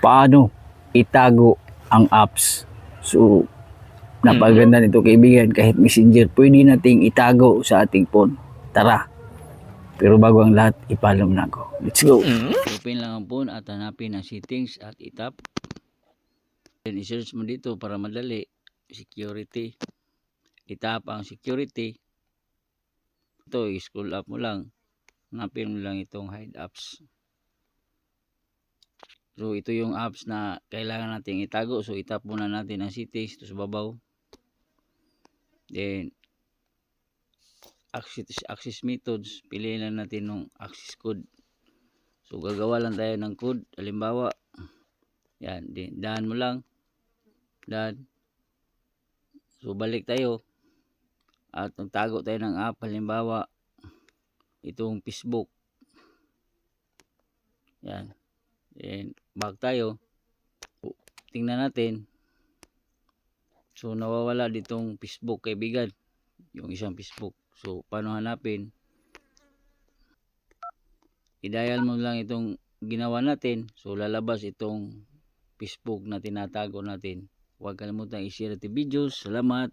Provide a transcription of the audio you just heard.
paano itago ang apps. So, napaganda nito kaibigan kahit messenger, pwede nating itago sa ating phone. Tara. Pero bago ang lahat, ipaalam na ako. Let's go. Open lang ang phone at hanapin ang settings at itap. Then i-search mo dito para madali. Security. Itap ang security. Ito, i-scroll up mo lang. Hanapin mo lang itong hide apps. So, ito yung apps na kailangan nating itago. So, itap muna natin ang settings ito sa babaw. Then, access, access methods. Piliin lang natin ng access code. So, gagawa lang tayo ng code. Halimbawa, yan, din, daan mo lang. Daan. So, balik tayo. At nagtago tayo ng app. Halimbawa, itong Facebook. Yan. Then, back tayo. Tingnan natin. So, nawawala ditong Facebook, kaibigan. Yung isang Facebook. So, paano hanapin? I-dial mo lang itong ginawa natin. So, lalabas itong Facebook na tinatago natin. Huwag kalimutan i-share natin videos. Salamat.